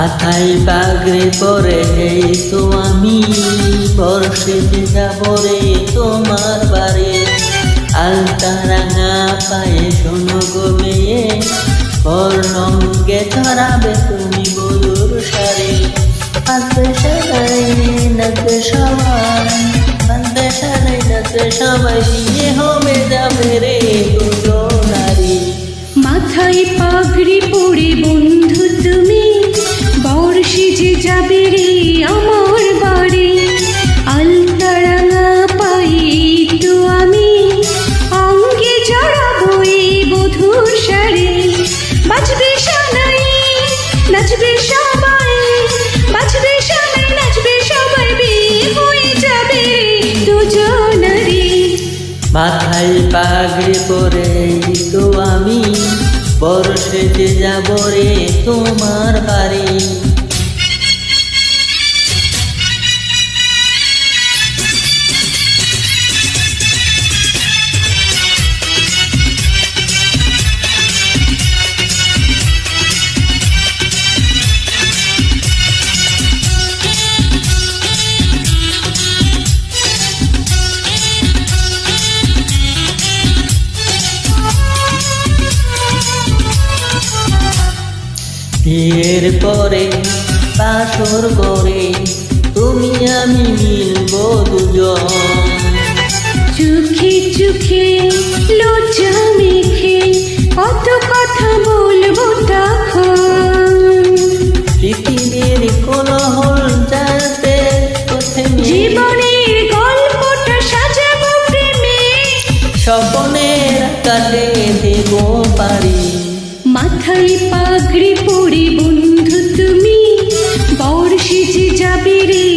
মাথায় পাগড়ি পরে তো আমি। বর্ষে যাব রে তোমার বাড়ি। আলতা রাঙা পায়ে শোনো গো মেয়ে। বর্ণঙ্গে ছড়াবে তুমি বধুর শাড়ি। আনতে সাজাই নাচবে সবাই আনতে সাজাই নাচবে সবাই। বিয়ে হবে যাবে রে দুটো নারী। মাথায় পাগড়ি পরে মাথায় পাগড়ি পরে তো আমি বর্ষে সেজে যাব রে তোমার বাড়ি। বিয়ের পরে বাসর করে তুমি আমি মিলব দুজন। চোখে চোখে লজ্জা মেখে কত কথা বলব তখন। পৃথিবীর কোনো হল যাতে প্রথমে জীবনের গল্পটা সাজাবো প্রেমে। স্বপ্নের কাটে দেব পারি। মাথায় পাগড়ি পরে বন্ধু তুমি। বর্ষে যে যাবে রে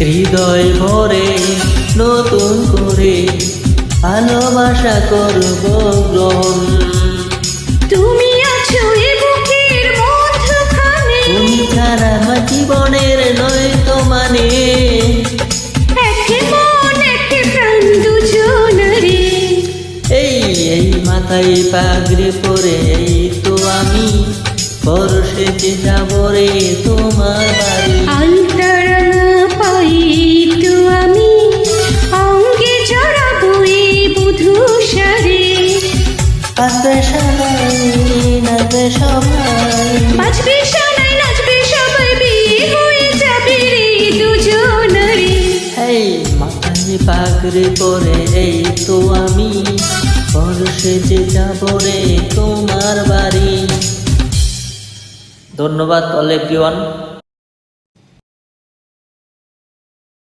হৃদয় নতুন করে ভালোবাসা করব গ্রহণ। পাগড়ি পরে এই তো আমি। বর্ষেতে যাব রে তোমার বাড়ি। পাই তো আমি। অঙ্গে জড়াবো এই বুধু সারে। পাশে সবাই নাচবে সবাই। বাজবে সানাই নাচবে সবাই বিয়ে হয়ে যাবে রে দুজনারে এই মাথায় পাগড়ি পরে এই তো আমি। ধন্যবাদ অল